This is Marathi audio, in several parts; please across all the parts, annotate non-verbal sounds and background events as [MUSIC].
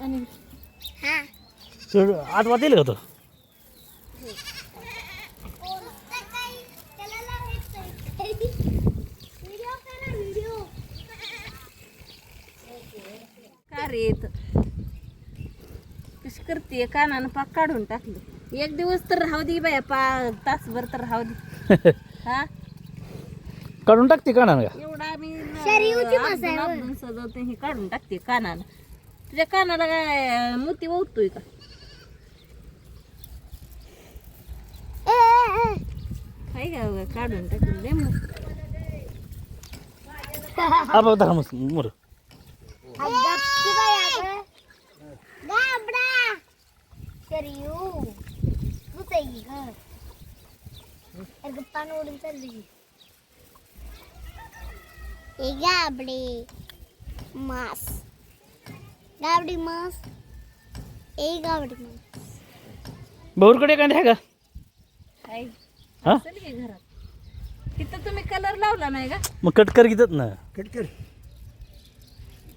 आणि हा. आठवा येईल का रे कशी करते? कानानं पाक काढून टाकलं. एक दिवस तर राहू दे बाया पा तासभर तर राहू दे. [LAUGHS] हा? काढून टाकते का? ना का एवढा आपदून सजवते हे काढून टाकते कानानं. तुझ्या कानाला काय मोती ओततोय का? काय का उगा काढून टाकून दे मग. आबा धरा मोर. मास. गाबडी मास. ए गाबडी मास. भाऊरकडे काय आहे का? काय हा? असेल की घरात? तिथं तुम्ही कलर लावला नाही का? मग कटकर घेतात ना. कटकर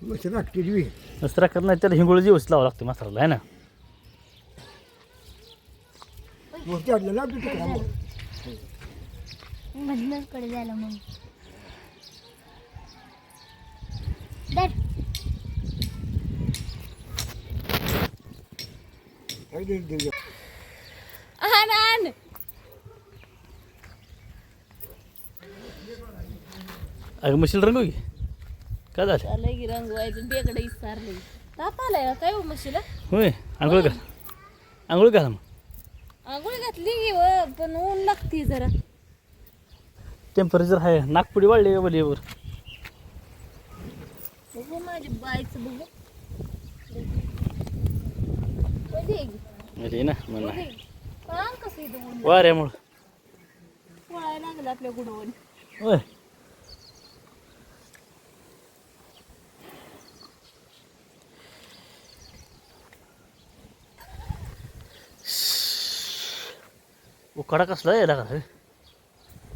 मस्त लागते तुम्ही नसरा कर नाही त्याला हिंगोळ दिवस लावा लागते मसाला आहे ना? मोठी आडलं लागतो तिकडा मधनच कडे झालं मग. काय दे दे आण आण अगं मशील रंग की? काय झालं? चालय की रंगवायचं बेगडं इसारलंय ताप आलाय का? काय हो म्हशीला होय आंघोळ का आंघोळ का मग. आंघोळ घातली की व पण ऊन लागते जरा. टेम्परेचर आहे नागपुडी वाढली बलीवर बघू माझी बायचं बघू कधी आहे की? म्हणजे ना म्हणा कधी आहे की? सांग कसं इथं ऊन वाऱ्यामुळं पळायला लागलं आपल्या गुडवून होय उकाडा कसला यायला का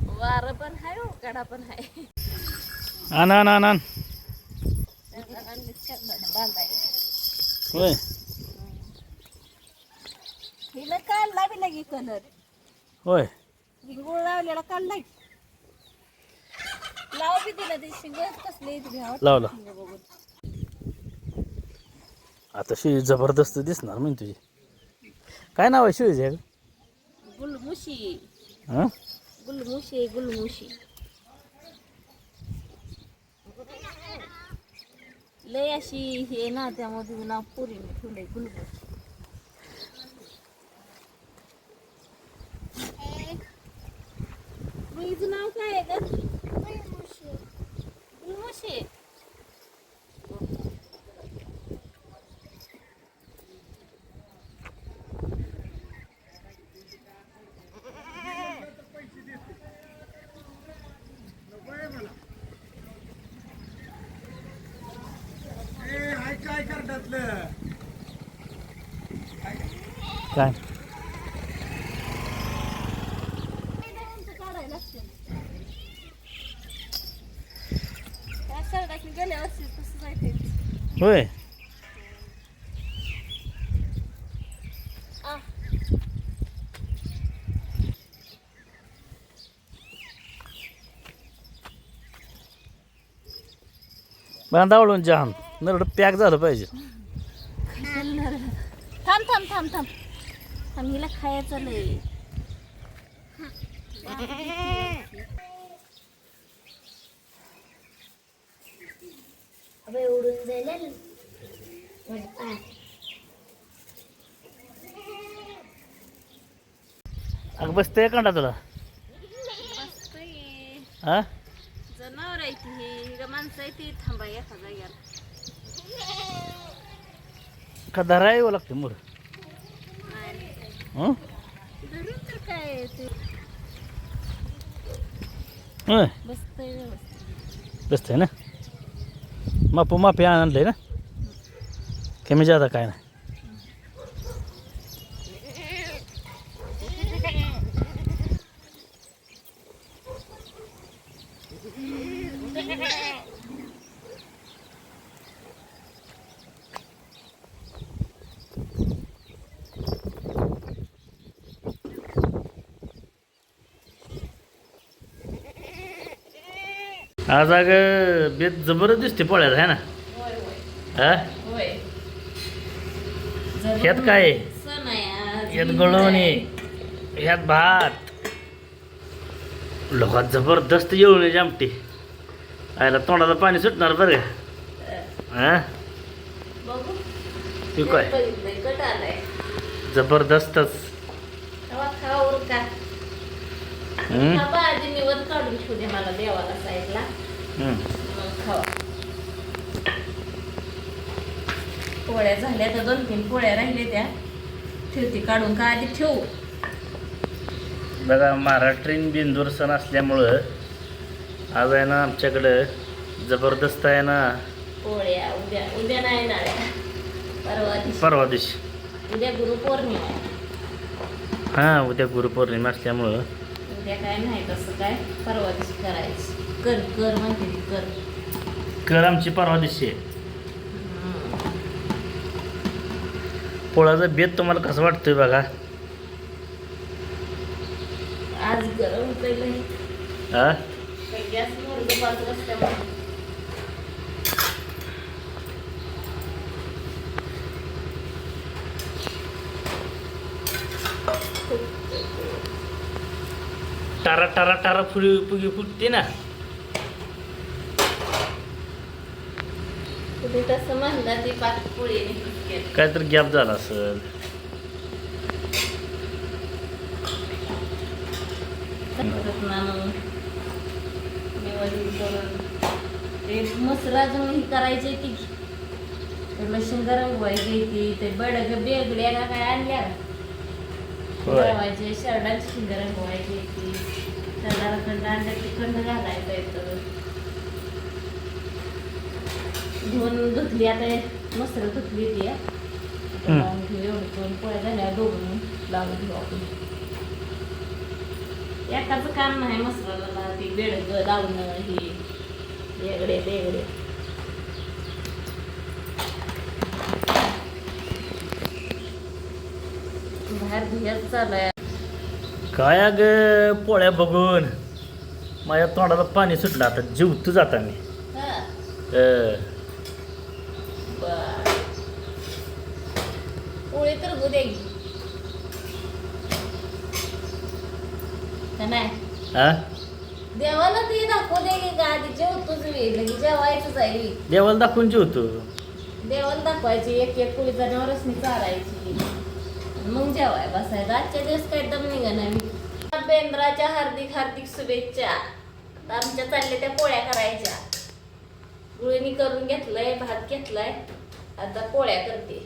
वारं पण आहे उकाडा पण आहे आण आण आण आण बांधाय होय हिला काढला बी लगे कलर होय. हिंगोळ लावलेला लाव बी दिला ते शिंगच कसले इथे घ्यावं लावला शिंग बघून. आता शिळी जबरदस्त दिसणार म्हणजे तुझी. काय नाव आहे शिळीचे गुलमुशी. हां? गुलमुशी गुलमुशी. लय अशी हे ना त्यामध्ये नाव पुरी ठेवलंय गुलमुशी. मुलीचं नाव काय आहे का गुलमुशी काय? होय. आ. बांधा वळून जहान नरड पॅक झालं पाहिजे. थांब थांब थांब थांब. हिला खायचं लय. जाईल अगं बसते कंडा तुला? हा? जनावर आहे ती ही का माणसं आहे ती. थांबा का लागते मोर? नाही. हं? धरून तर काय आहे ते होय. बसतंय व्यवस्थित. ना? मापू माफी आणलंय ना? कमी जादा काय नाही. आज अगं बेत जबरदस्त दिसते पोळ्यात आहे ना? होय होय. हा? होय. ह्यात काय? ह्यात गळवणी. ह्यात भात. लोकात जबरदस्त येऊन आमटी आयला तोंडाला पाणी सुटणार बरं का? हा? तू काय? जबरदस्तच. तेव्हा खावर का हम्म? भाजी निवड काढून ठेवू दे मला देवाला साईडला. हम्म. मग खावा पोळ्या झाल्या तर दोन तीन पोळ्या राहिल्या त्या. ठेवते काढून का आधी ठेवू? बघा महाराष्ट्रीयन बिंदूर सण असल्यामुळं आज आहे ना आमच्याकडं जबरदस्त आहे ना पोळ्या उद्या उद्या नाही ना परवा दिवशी. परवा दिवशी. उद्या गुरुपौर्णिमा. आहे. हां उद्या गुरुपौर्णिमा असल्यामुळं उद्या काय नाही तसं काय परवा दिवशी करायचं. कर कर म्हणते ती कर. कर आमची परवा दिवशी आहे. पोळाचा बेत तुम्हाला कसं वाटतोय बघा? आज गरम केलं हा? गॅस टारा टारा टारा फुली फुगी फुटते ना. काय तर गॅप झाला असेल. मसरा ही करायची ती. लसूण गरम व्हायची ती ते बडग बेगड्या काय आणल्या? होय. बनवायचे शर्टाची शिंगर रंगवायची ती शर्टाला खंड आणल्या खंड घालायचं येतं धुवून धुतली आता मसर धुतली ती. लावून घेऊ एवढी दोन पोळ्या झाल्या दोघं लावून घेऊ आपण. एकाचं काम नाही मसराला ती बेडग लावणं ही वेगळे वेगळे. बाहेर काय अग पोळ्या बघून. माझ्या तोंडाला पाणी सुटलं आता जीवतो जाता मी हा. पोळी तर हा देवाला ते दाखवू दे की आधी जेवतोच मी लगे जेवायचंच आहे. देवाला दाखवून जेवतो देवाला दाखवायची एक एक पोळी जनावरच मी चालायची मग जेवाय बसायचं. आजच्या दिवस काय दम निघणार नाही मी. बेंद्राच्या हार्दिक हार्दिक शुभेच्छा. आमच्या चालल्या त्या पोळ्या करायच्या. गुळणी करून घेतलंय भात घेतलाय. आता पोळ्या करते.